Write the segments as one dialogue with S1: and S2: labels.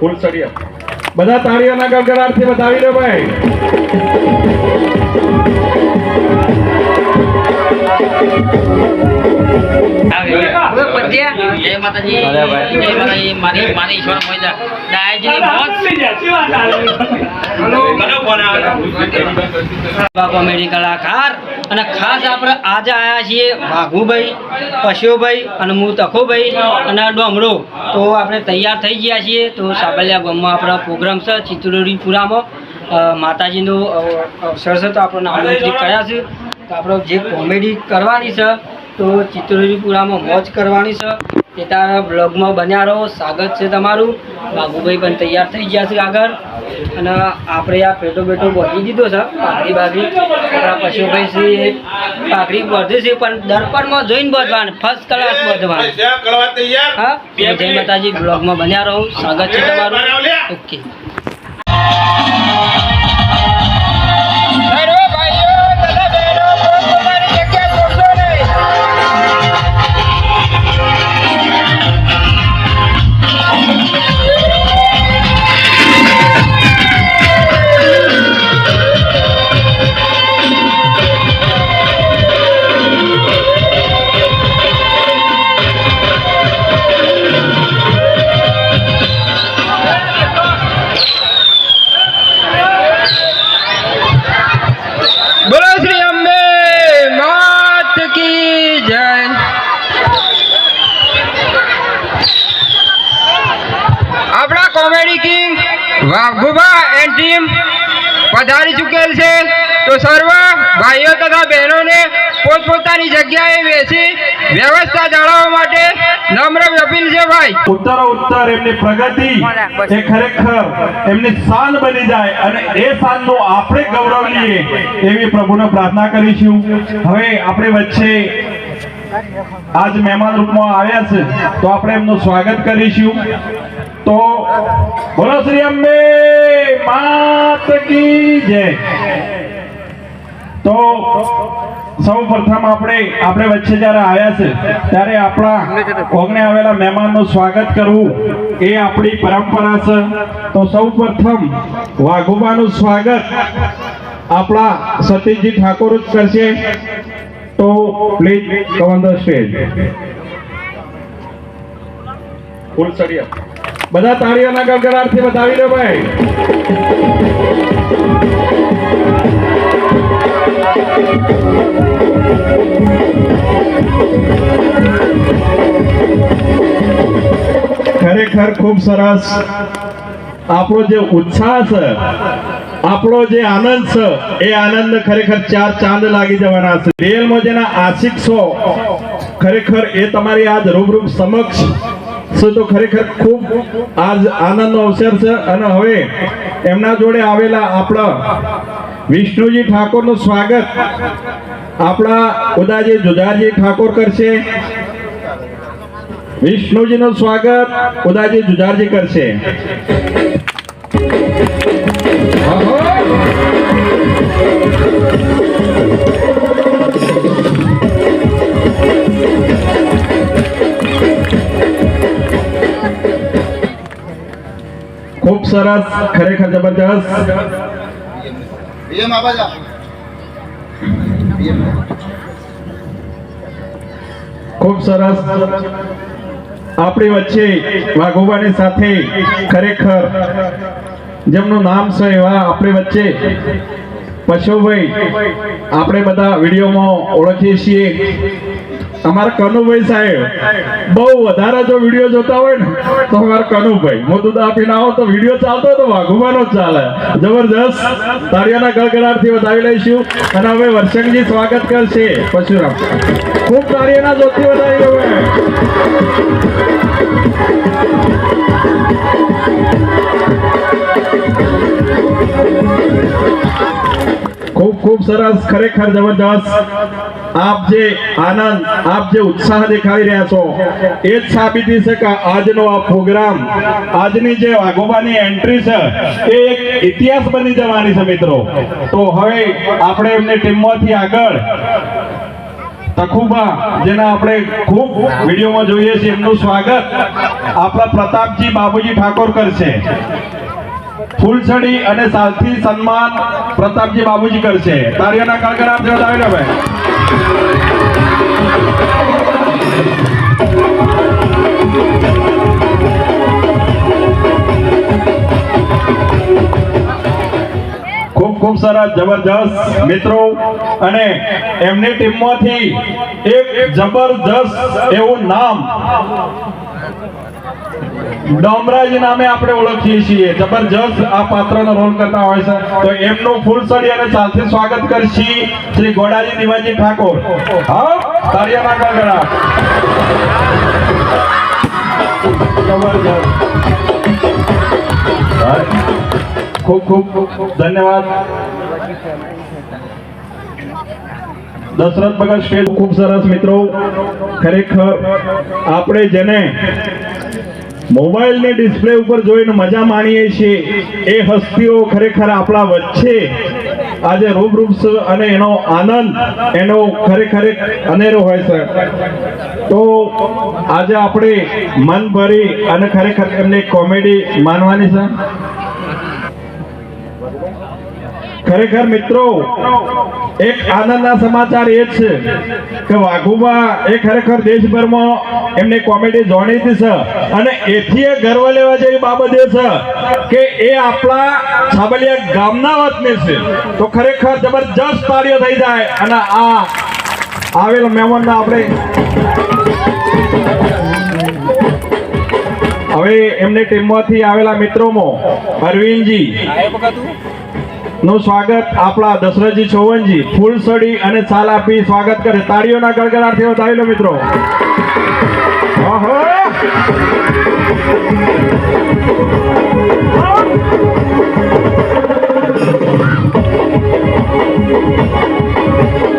S1: ફૂલસરિયા બધા તાળીઓના ગડગડાટથી બતાવી દો ભાઈ.
S2: કોમેડી કલાકાર અને ખાસ આપણે આજે આવ્યા છીએ વાઘુભાઈ પશુભાઈ અને હું તખુભાઈ અને ડોમરો તો આપણે તૈયાર થઈ ગયા છીએ તો સાબલિયા ગામમાં આપણો પ્રોગ્રામ છે ચિત્રોડીપુરામાં માતાજીનો અવસર છે તો આપણને કર્યા છે. તો આપણે જે કોમેડી કરવાની છે તો ચિત્રોજીપુરામાં મોજ કરવાની છે તે તારા બ્લોગમાં બન્યા રહો સ્વાગત છે તમારું બાબુભાઈ પણ તૈયાર થઈ ગયા છે આગળ અને આપણે આ પેટો બેટો બોલી દીધો છે પાઘડી બાઘડી આપણા પશુભાઈ છે પાઘડી બાંધે છે પણ દર્પણમાં જોઈને બાંધવાનું ફર્સ્ટ ક્લાસ બાંધવાનું હા જય માતાજી બ્લોગમાં બન્યા રહો સ્વાગત છે તમારું ઓકે
S3: વાઘુબા એન્ડ ટીમ પધારી ચૂકેલ છે. તો સર્વ ભાઈઓ તથા બહેનોને પોતપોતાની જગ્યાએ બેસી વ્યવસ્થા જાળવવા માટે નમ્ર અપીલ છે ભાઈ.
S1: ઉત્તર ઉત્તર એમની પ્રગતિ એ ખરેખર એમની શાન બની જાય અને એ શાનનું આપણે ગૌરવ લઈએ એવી પ્રભુને પ્રાર્થના કરીશું. હવે આપણે વચ્ચે આજ મહેમાન રૂપમાં આવ્યા છે તો આપણે એમનું સ્વાગત કરીશું. તો બોલો શ્રી અંબે, માત કી જય. તો સૌ પ્રથમ આપણે આપણે વચ્ચે જ્યારે આવ્યા છે, ત્યારે આપણા ઓગણે આવેલા મહેમાનનું સ્વાગત કરવું એ આપણી પરંપરા છે. તો સૌ પ્રથમ વાઘુબાનું સ્વાગત આપણા સતીશજી ઠાકોર જ કરશે. તો please come the stage Fulsariya બધા તાળીઓના ગડગડાટથી બતાવી દો ભાઈ. ખરેખર ખૂબ સરસ. આપણો જે ઉત્સાહ છે આપણો જે આનંદ છે, એ આનંદ ખરેખર ચાર ચાંદ લાગી જવાના છે. રિયલમાં જેના આશિક છો. ખરેખર એ તમારી આજ રૂબરૂ સમક્ષ છે તો ખરેખર ખૂબ આજ આનંદનો અવસર છે અને હવે એમના જોડે આવેલા આપણા વિષ્ણુજી ઠાકોરનું સ્વાગત આપણા ઉદાજી જુજારજી ઠાકોર કરશે વિષ્ણુજીનું સ્વાગત ઉદાજી જુજારજી કરશે આહો! સરસ ખરેખર જબરજસ્ત. ખૂબ સરસ. આપણી વચ્ચે વાઘોબાની સાથે ખરેખર જેમનું નામ છે એવા આપણી વચ્ચે પશુભાઈ. આપણે બધા વિડીયોમાં ઓળખીએ છીએ. અમારા કનુભાઈ સાહેબ, બહુ વધારે જો વીડિયો જોતા હોય ને, તો અમારા કનુભાઈ, હું દૂધ આપીને આવો તો વીડિયો ચાલતો તો વાઘુબાનો જ ચાલે. જબરજસ્ત, તાળીઓના ગળગડાટથી વધાવી લઈશું. અને હવે વર્ષંગજી સ્વાગત કરશે. પશુરામ ખૂબ તાળીઓના જોતી વધાવી. ખૂબ ખૂબ સરસ, ખરેખર જબરદસ્ત આપ જે આનંદ, આપ જે ઉત્સાહ દેખાડી રહ્યા છો, એ જ સાબિતી છે કે આજનો આ પ્રોગ્રામ, આજની જે વાઘોબાની એન્ટ્રી છે, એ એક ઇતિહાસ બની જવાની છે મિત્રો. તો હવે આપણે એમની ટીમમાંથી આગળ તખુબા, જેના આપણે ખૂબ વિડીયોમાં જોઈએ છીએ, એમનું સ્વાગત આપણા પ્રતાપજી બાબુજી ઠાકોર કરશે. ફૂલછડી અને સાથી સન્માન પ્રતાપજી બાબુજી કરશે. તારીઓના કડકડાટ વધાવી ને ભાઈ? ખૂબ સરસ જબરજસ્ત મિત્રો. અને એમની ટીમમાંથી એક જબરજસ્ત એવું નામ ડોમરાજ નામે આપણે ઓળખીએ છીએ. જબરજસ્ત આ પાત્રનો રોલ કરતા હોય છે. તો એમનું ફૂલસડી અને સાથે સ્વાગત કરશી શ્રી ગોડાજી દિવાજી ઠાકોર. હા તાળીઓના કાગડા ખૂબ ખૂબ ધન્યવાદ. દશરથ ભગત સ્ટેજ ખૂબ સરસ મિત્રો. ખરેખર આપણે જેને મોબાઈલની ડિસ્પ્લે ઉપર જોઈને મજા માણીએ છીએ. એ હસ્તીઓ ખરેખર આપણા વચ્ચે આજે રૂબરૂપ અને એનો આનંદ, એનો ખરેખર અનેરો હોય છે. તો આજે આપણે મન ભરી અને ખરેખર એમને કોમેડી માનવાની છે. ખરેખર મિત્રો, એક આનંદના સમાચાર એ છે કે વાઘુબા એ ખરેખર દેશભરમાં એમની કોમેડી જાણીતી છે અને એથી એ ગર્વ લેવા જેવી બાબત એ છે કે એ આપણા છાબલિયા ગામના વતની છે. તો ખરેખર જબરજસ્ત તાળીઓ થઈ જાય અને આ આવેલ મહેમાનને આપણે હવે એમની ટીમમાંથી આવેલા મિત્રોમાં અરવિંદજી નું સ્વાગત આપણા દશરથજી ચોવનજી ફૂલસડી અને છાલ આપી સ્વાગત કરે. તાળીઓના ગડગડાટથી વધાવી લો મિત્રો. આહા!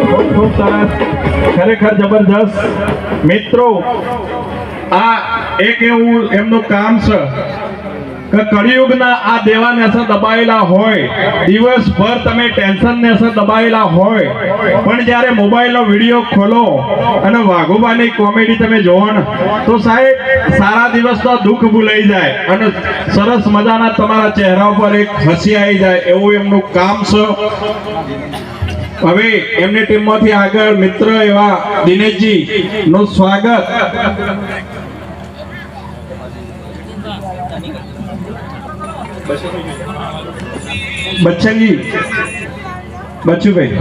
S1: ખૂબ ખૂબ સરસ. ખરેખર જબરજસ્ત. મિત્રો, આ એક એવું એમનું કામ છે. કે કળિયુગના આ દેવાને અસર દબાયેલા હોય, દિવસભર તમે ટેન્શન ને અસર દબાયેલા હોય, પણ જ્યારે મોબાઈલનો વીડિયો ખોલો અને વાઘુબાની કોમેડી તમે જોવો ને, તો સાહેબ, સારા દિવસનો દુઃખ ભૂલાઈ જાય અને સરસ મજાના તમારા ચહેરા ઉપર એક હસી આવી જાય એવું એમનું કામ છે. હવે એમની ટીમમાંથી આગળ મિત્ર એવા દિનેશજી નું સ્વાગત. બચ્ચનજી બચ્ચુભાઈ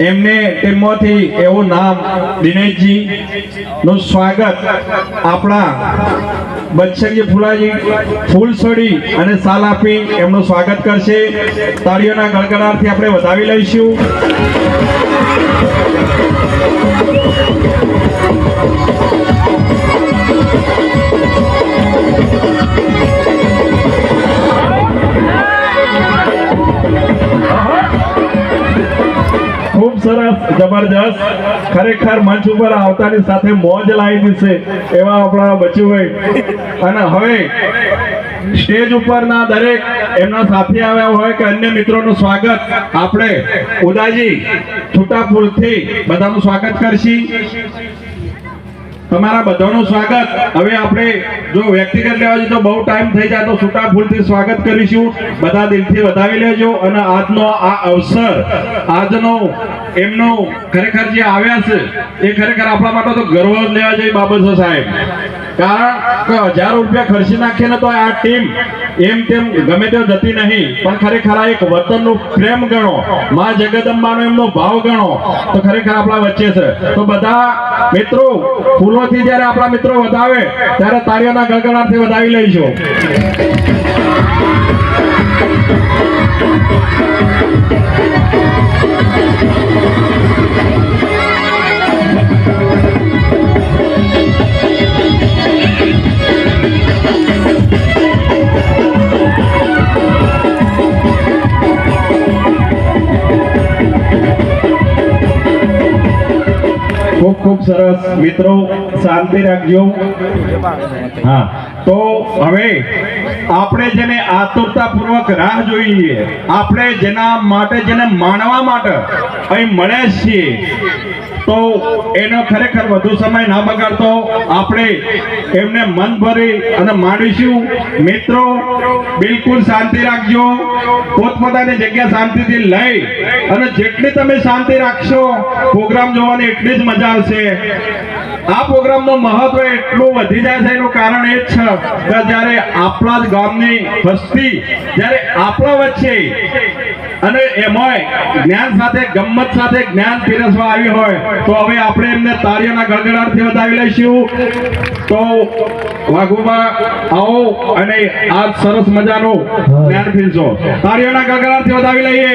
S1: એમને તેમાંથી એવું નામ દિનેશજી નું સ્વાગત આપણા બચ્ચનજી ફુલાજી છોડી અને સાલ આપી એમનું સ્વાગત કરશે. તાળીઓના ગળગડાટથી આપણે વધાવી લઈશું. જબરજસ્ત. ખરેખર મંચ ઉપર આવતાની સાથે મોજ લાવી દીશે એવા આપણા બચુભાઈ અને હવે સ્ટેજ ઉપરના દરેક એમના સાથી આવ્યા હોય કે અન્ય મિત્રોનું સ્વાગત આપણે ઉદાજી છૂટાપુરથી બધાનું સ્વાગત કરશી. તમારા બધાનું સ્વાગત. હવે આપણે જો વ્યક્તિગત લેવા જઈએ તો બહુ ટાઈમ થઈ જાય તો છૂટા ફૂલથી સ્વાગત કરીશું. બધા દિલથી વધાવી લેજો અને આજનો આ અવસર, આજનો એમનો ખરેખર જે આવ્યા છે, એ ખરેખર આપણા માટે તો ગર્વ લેવા જેવી બાબત છે સાહેબ. કારણ કે હજારો રૂપિયા ખર્ચી નાખીએ ને તો આ ટીમ એમ તેમ ગમે તેમ જતી નહીં. પણ ખરેખર આ એક વતનનું પ્રેમ ગણો. માં જગદંબાનો એમનો ભાવ ગણો. તો ખરેખર આપણા વચ્ચે છે. તો બધા મિત્રો, ફૂલોથી જ્યારે આપણા મિત્રો વધાવે, ત્યારે તાળીઓના ગળગડાટથી વધાવી લઈશું. ખૂબ ખૂબ ખૂબ સરસ. મિત્રો શાંતિ રાખજો. હા તો હવે આપણે જેને આતુરતાપૂર્વક રાહ જોઈએ, આપણે જેના માટે, જેને માણવા માટે અહીં મળે છીએ, તો એનો ખરેખર વધુ સમય ના બગાડતો આપણે એમને મન ભરી અને માણીશું. મિત્રો, બિલકુલ શાંતિ રાખજો. પોતપોતાની જગ્યા શાંતિથી લઈ અને જેટલી તમે શાંતિ રાખશો, પ્રોગ્રામ જોવાની એટલી જ મજા આવશે. આ પ્રોગ્રામનું મહત્વ એટલું વધી જાય છે, એનું કારણ એ જ છે કે જ્યારે આપણા જ ગામની વસ્તી, જ્યારે આપણા વચ્ચે અને એમાંય જ્ઞાન સાથે ગમત સાથે જ્ઞાન પીરસવા આવી હોય, તો હવે આપણે એમને તાળીઓના ગળગડાટથી વધાવી લઈશું. તો વાઘુમાં આવો અને આ સરસ મજાનું જ્ઞાન પીરસો. તાળીઓના ગળગડાટથી વધાવી લઈએ.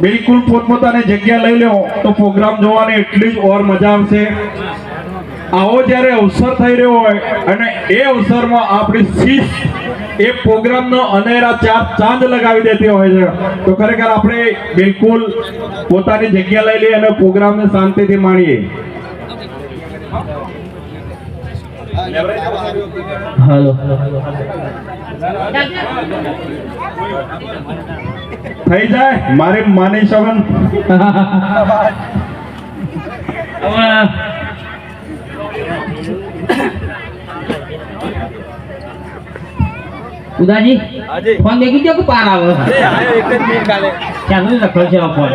S1: બિલકુલ પોતપોતાની જગ્યા લઈ લો તો પ્રોગ્રામ જોવાની એટલી જ ઓર મજા આવશે. આવો જ્યારે અવસર થઈ રહ્યો હોય અને એ અવસરમાં આપણી શીશ એ પ્રોગ્રામનો અનેરા ચાર ચાંદ લગાવી દેતી હોય છે. તો ખરેખર આપણે બિલકુલ પોતાની જગ્યા લઈ લઈએ અને પ્રોગ્રામને શાંતિથી માણીએ.
S4: હાલો
S1: થઈ જાય? મારે માની સવન
S4: ઉદાજી ફોન દેખી દો કે પાર આવે. ચાલુ લખો છે આ ફોન.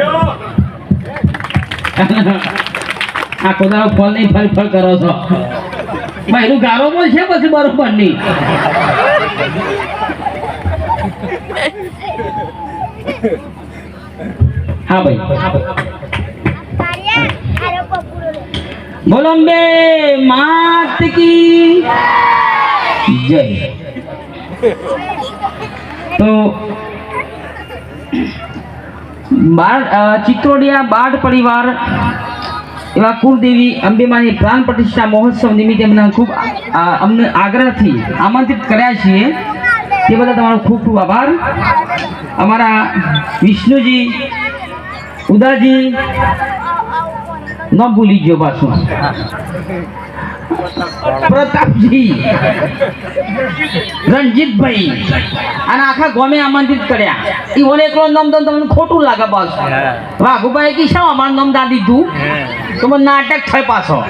S4: આ દાડો ફોન નહીં ફરી ફર કરો છો. ભાઈ એનું ગારો બોલ છે પછી બરોબર નહીં. હા ભાઈ બોલો અંબે માત કી જય. તો બાળ ચિત્રોડિયા બાળ પરિવાર એવા કુળદેવી અંબેમાની પ્રાણ પ્રતિષ્ઠા મહોત્સવ નિમિત્તે અમને ખૂબ અમને આગ્રહથી આમંત્રિત કર્યા છીએ. તે બદલ તમારો ખૂબ ખૂબ આભાર. અમારા વિષ્ણુજી ઉદાજી ન ભૂલી ગયો પાછું. પ્રતાપજી. રણજીતભાઈ. અને આખા ગોમે આમંત્રિત કર્યા. ઈવોને એકલો નામ તો તમને ખોટું લાગે બસ. વાઘુભાઈ કી શા અમારું નામ દા દીધું? તો મને નાટક થાય પાછો.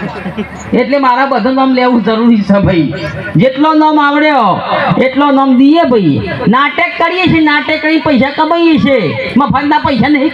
S4: એટલે મારા બધા નામ લેવું જરૂરી છે ભાઈ. જેટલો નામ આવડ્યો એટલો નામ દઈએ ભાઈ. નાટક કરીએ છીએ નાટક કરી પૈસા કમાઈએ છીએ. મફતના પૈસા નહીં